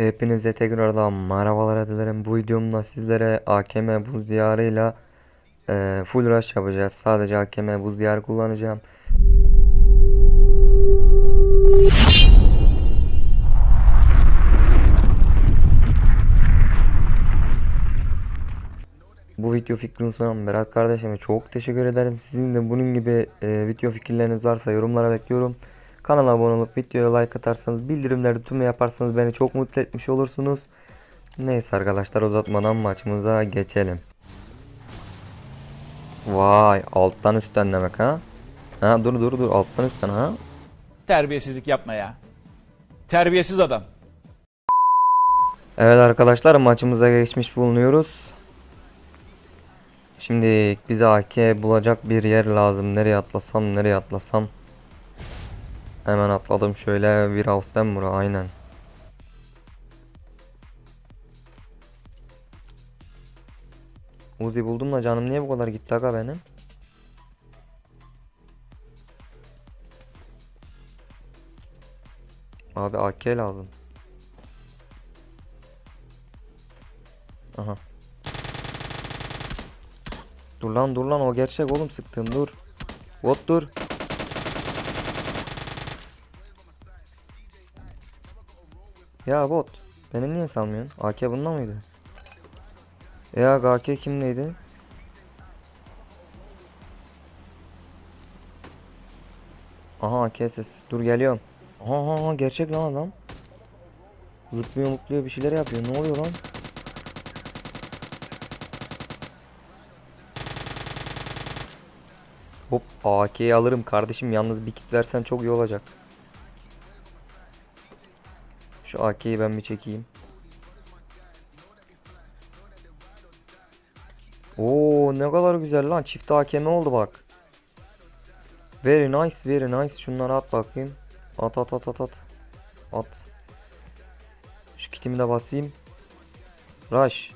Hepinize tekrardan merhabalar dilerim. Bu videomda sizlere AKM buz diyarıyla e, full rush yapacağız. Sadece AKM buz diyarı kullanacağım. Bu video fikrini sunan Berat kardeşime çok teşekkür ederim. Sizin de bunun gibi e, video fikirleriniz varsa yorumlara bekliyorum. Kanala abone olup videoya like atarsanız bildirimleri tüm yaparsanız beni çok mutlu etmiş olursunuz. Neyse arkadaşlar uzatmadan maçımıza geçelim. Vay alttan üstten demek ha. Ha dur dur dur alttan üstten ha. Terbiyesizlik yapma ya. Terbiyesiz adam. Evet arkadaşlar maçımıza geçmiş bulunuyoruz. Şimdi bize AK bulacak bir yer lazım. Nereye atlasam nereye atlasam. Hemen atladım şöyle bir house'den bura aynen. Uzi buldum da canım niye bu kadar gitti aga benim? Abi AK lazım. Aha. Dur lan dur lan o gerçek oğlum sıktığım dur. Bot dur. Ya bot. Beni niye salmıyorsun? AK bunda mıydı? Ya AK kimdeydi? Aha AK ses. Dur geliyorum. Aha, aha gerçek lan adam. Zıplıyor mutluyor bir şeyler yapıyor. Ne oluyor lan? Hop AK'yi alırım kardeşim. Yalnız bir kit versen çok iyi olacak. Şu AK'yi ben bir çekeyim. Oo ne kadar güzel lan. Çift AKM oldu bak. Very nice, very nice. Şunları at bakayım. At at at at at. At. Şu kitimi de basayım. Rush.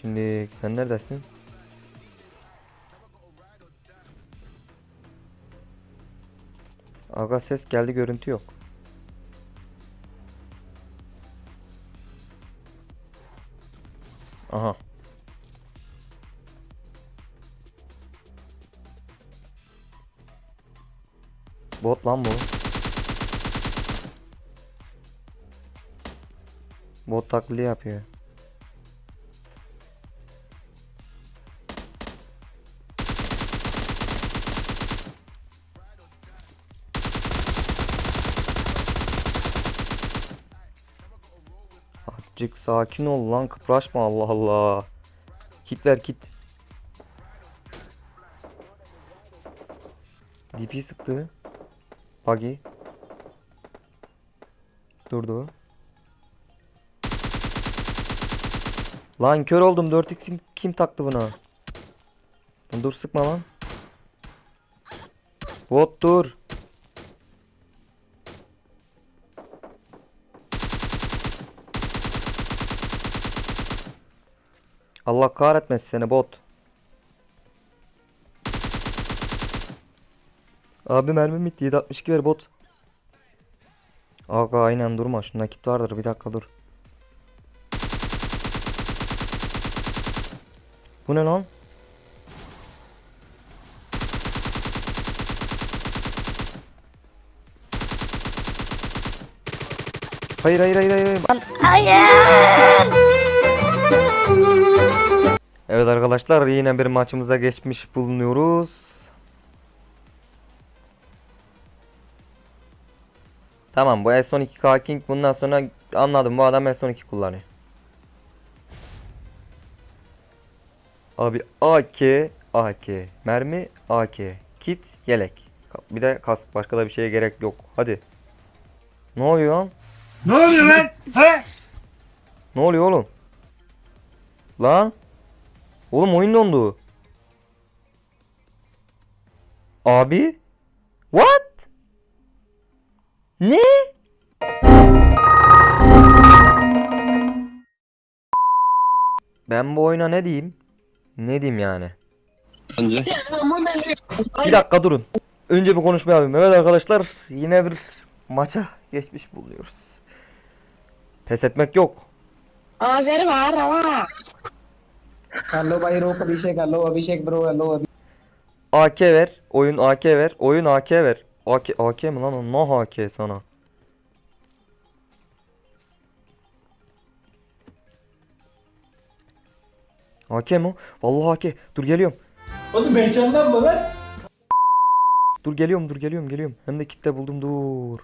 Şimdi sen neredesin? Aga ses geldi görüntü yok. Aha. Bot lan bu. Bot taklidi yapıyor. Azıcık sakin ol lan kıpraşma Allah Allah. Kit ver kit. DP sıktı. Buggy. Durdu. Lan kör oldum 4x kim, taktı buna? Dur sıkma lan. Bot dur. Allah kahretmesin seni bot. Abi mermim bitti 762 ver bot. Aga aynen durma şunda kit vardır bir dakika dur. Bu ne lan? Hayır hayır hayır hayır. Evet arkadaşlar yine bir maçımıza geçmiş bulunuyoruz. Tamam bu S12 K King bundan sonra anladım bu adam S12 kullanıyor. Abi AK AK mermi AK kit yelek bir de kask başka da bir şeye gerek yok hadi. Ne oluyor lan? Ne oluyor lan? He? Ne oluyor oğlum? Lan? Oğlum oyun dondu. Abi? What? Ne? Ben bu oyuna ne diyeyim? Ne diyeyim yani? Önce Bir dakika durun. Önce bir konuşma yapayım. Evet arkadaşlar yine bir maça geçmiş bulunuyoruz. Pes etmek yok. Azeri var ama. Hello भाई रोक अभिषेक हेलो अभिषेक bro hello अभि AK ver. Oyun AK ver. Oyun AK ver. AK, AK mi lan o? Nah AK sana. AK mi o? Vallahi AK. Dur geliyorum. Oğlum heyecanlanma lan. Dur geliyorum dur geliyorum geliyorum. Hem de kitle buldum dur.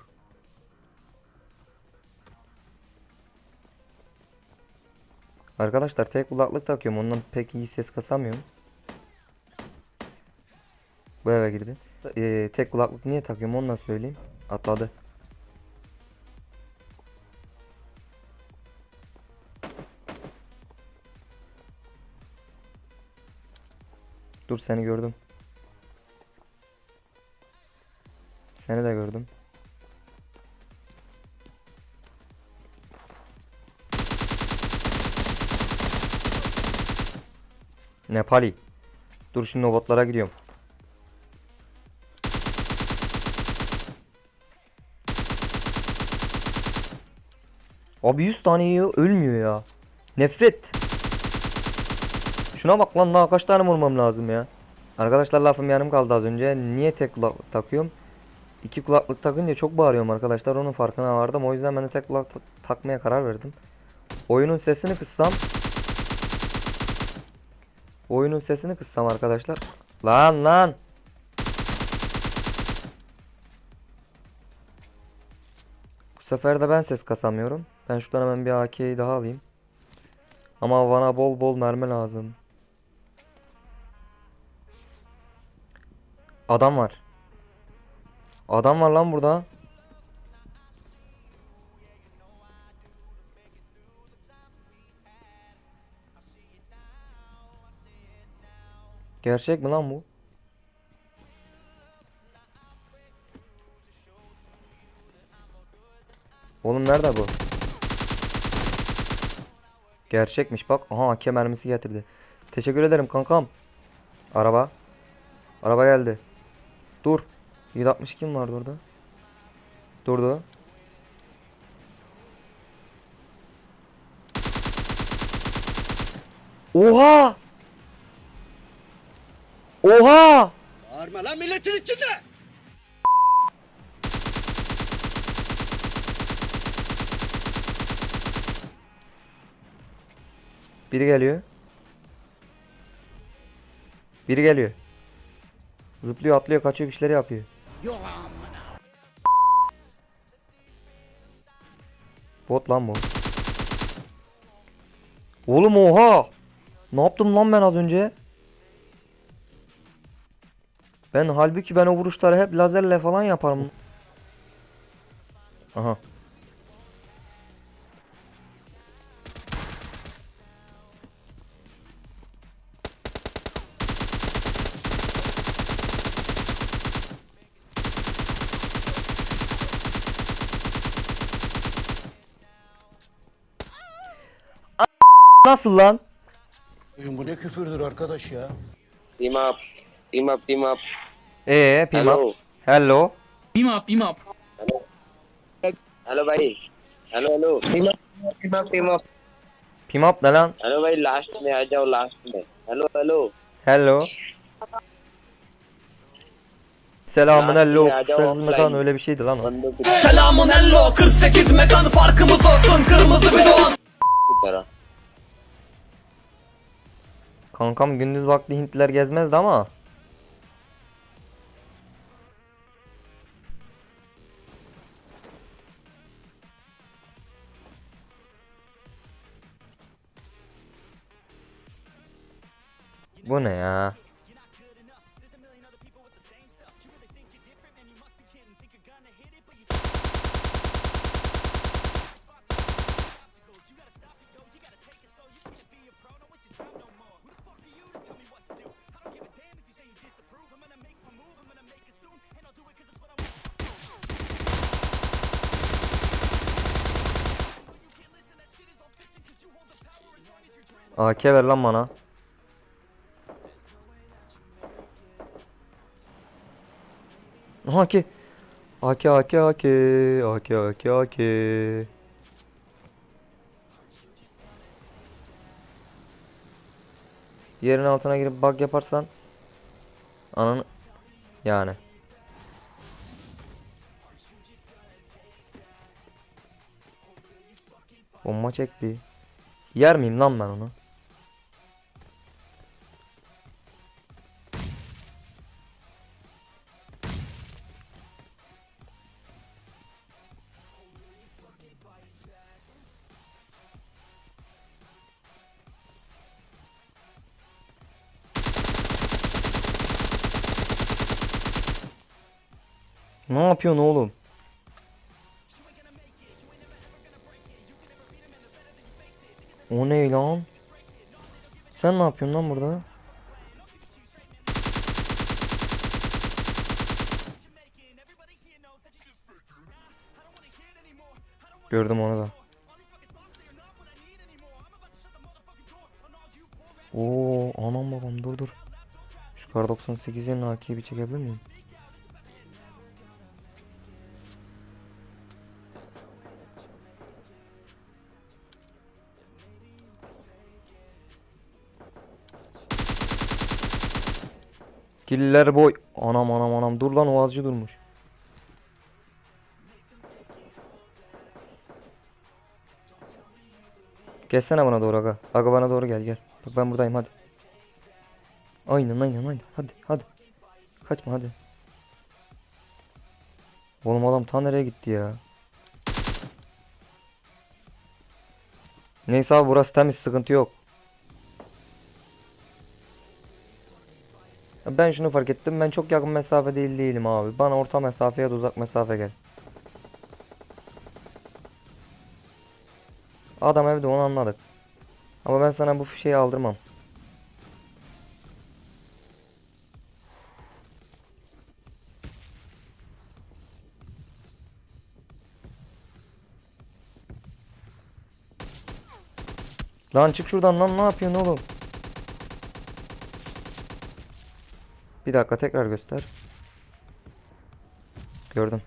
Arkadaşlar tek kulaklık takıyorum. Ondan pek iyi ses kasamıyorum. Bu eve girdi. Ee, tek kulaklık niye takıyorum onu da söyleyeyim. Atladı. Dur seni gördüm. Seni de gördüm. Nepali. Dur şimdi o botlara gidiyorum. Abi 100 tane yiyor ölmüyor ya. Nefret. Şuna bak lan daha kaç tane vurmam lazım ya. Arkadaşlar lafım yarım kaldı az önce. Niye tek kulaklık takıyorum? İki kulaklık takınca çok bağırıyorum arkadaşlar. Onun farkına vardım. O yüzden ben de tek kulak ta- takmaya karar verdim. Oyunun sesini kıssam. Oyunun sesini kıssam arkadaşlar. Lan lan. Bu sefer de ben ses kasamıyorum. Ben şuradan hemen bir AK'yi daha alayım. Ama bana bol bol mermi lazım. Adam var. Adam var lan burada. Gerçek mi lan bu? Oğlum nerede bu? Gerçekmiş bak. Aha AK mermisi getirdi. Teşekkür ederim kankam. Araba. Araba geldi. Dur. 762 mi vardı orada? Durdu. Oha! Oha! Bağırma lan milletin içinde. Biri geliyor. Biri geliyor. Zıplıyor, atlıyor, kaçıyor, bir şeyler yapıyor. Yok amına. Bot lan bu. Oğlum oha! Ne yaptım lan ben az önce? Ben halbuki ben o vuruşları hep lazerle falan yaparım. Aha. Nasıl lan? Bu ne küfürdür arkadaş ya. Up. Team up, team up. Ee, pim Hello. up. Hello. Beam up, beam up. Hello भाई hello hello team up team up team up Pim up ne lan? Hello भाई लास्ट में आ जाओ लास्ट में hello hello Hello. Selamun Ya, hello. ya, cevap Sözüm mekan offline. öyle bir şeydi lan o. बंदों की Selamun hello 48 mekan farkımız olsun kırmızı bir doğan तरह Kankam gündüz vakti Hintliler gezmezdi ama. Bu ne ya? AK ver lan bana. Aha ki. AK AK AK AK AK AK Yerin altına girip bug yaparsan Ananı Yani. Bomba çekti. Yer miyim lan ben onu? Ne yapıyorsun oğlum? O ne lan? Sen ne yapıyorsun lan burada? Gördüm onu da. Oo, anam babam dur dur. Şu kar 98'in AK'yi çekebilir miyim? Killer boy. Anam anam anam. Dur lan oğazcı durmuş. Gelsene bana doğru aga. Aga bana doğru gel gel. Bak ben buradayım hadi. Aynen aynen aynen. Hadi hadi. Kaçma hadi. Oğlum adam ta nereye gitti ya? Neyse abi burası temiz sıkıntı yok. Ben şunu fark ettim. Ben çok yakın mesafe değil değilim abi. Bana orta mesafe ya da uzak mesafe gel. Adam evde onu anladık. Ama ben sana bu fişeyi aldırmam. Lan çık şuradan lan ne yapıyorsun oğlum? Bir dakika tekrar göster. Gördüm.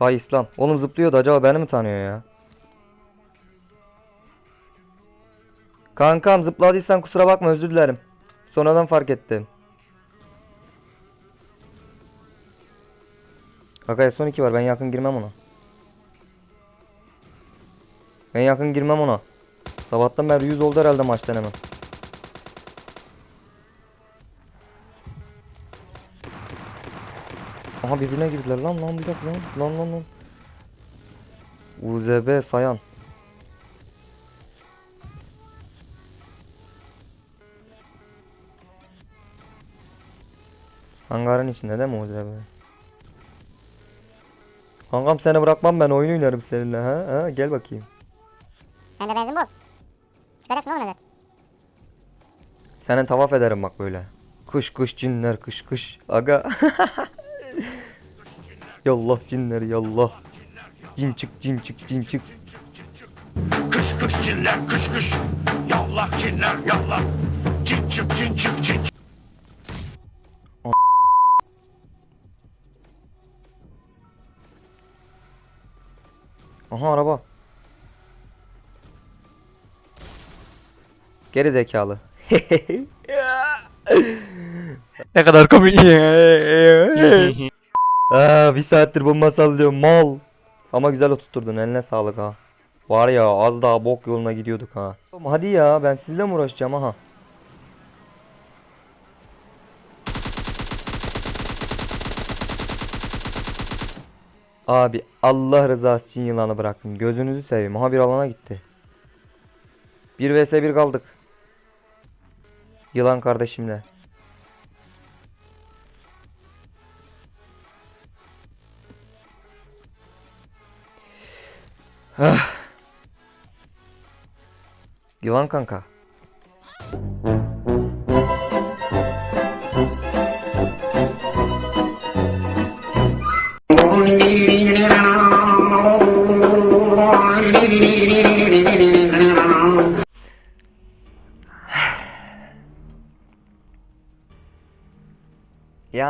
Vay İslam. Oğlum zıplıyordu acaba beni mi tanıyor ya? Kankam zıpladıysan kusura bakma özür dilerim. Sonradan fark ettim. Kanka son 2 var ben yakın girmem ona. Ben yakın girmem ona. Sabahtan beri 100 oldu herhalde maç deneme. Aha birbirine girdiler lan lan bir dakika lan lan lan lan. UZB sayan. Hangarın içinde değil mi UZB? Kankam seni bırakmam ben oyun oynarım seninle ha, ha gel bakayım. Sen de benzin bol. Çıkacaksın oğlum evet. Seni tavaf ederim bak böyle. Kış kış cinler kış kış. Aga. yallah cinler yallah. Cin çık cin çık cin çık. Kış kış cinler kış kış. Yallah cinler yallah. Cin çık cin çık cin çık. Aha araba. Geri zekalı. Ne kadar komik Aa, bir saattir bomba sallıyorum mal. Ama güzel oturtturdun eline sağlık ha. Var ya az daha bok yoluna gidiyorduk ha. Oğlum Hadi ya ben sizle mi uğraşacağım aha. Abi Allah rızası için yılanı bırakın. Gözünüzü seveyim. Aha bir alana gitti. 1 vs 1 kaldık. Yılan kardeşimle. Ah. Yılan kanka.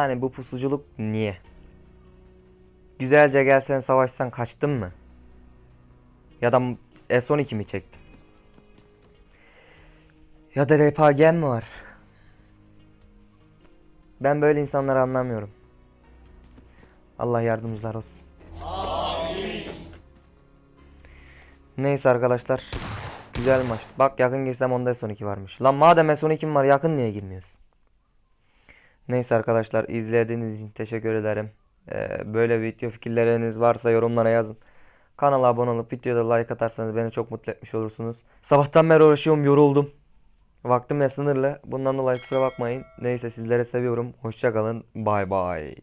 Yani bu pusuculuk niye? Güzelce gelsen savaşsan kaçtın mı? Ya da S12 mi çektim? Ya da RPG'm mi var? Ben böyle insanları anlamıyorum. Allah yardımcılar olsun. Neyse arkadaşlar. Güzel maç. Bak yakın girsem onda S12 varmış. Lan madem S12'm var yakın niye girmiyorsun? Neyse arkadaşlar izlediğiniz için teşekkür ederim. Ee, böyle video fikirleriniz varsa yorumlara yazın. Kanala abone olup videoda like atarsanız beni çok mutlu etmiş olursunuz. Sabahtan beri uğraşıyorum yoruldum. Vaktim de sınırlı. Bundan dolayı kusura bakmayın. Neyse sizleri seviyorum. Hoşça kalın. Bay bay.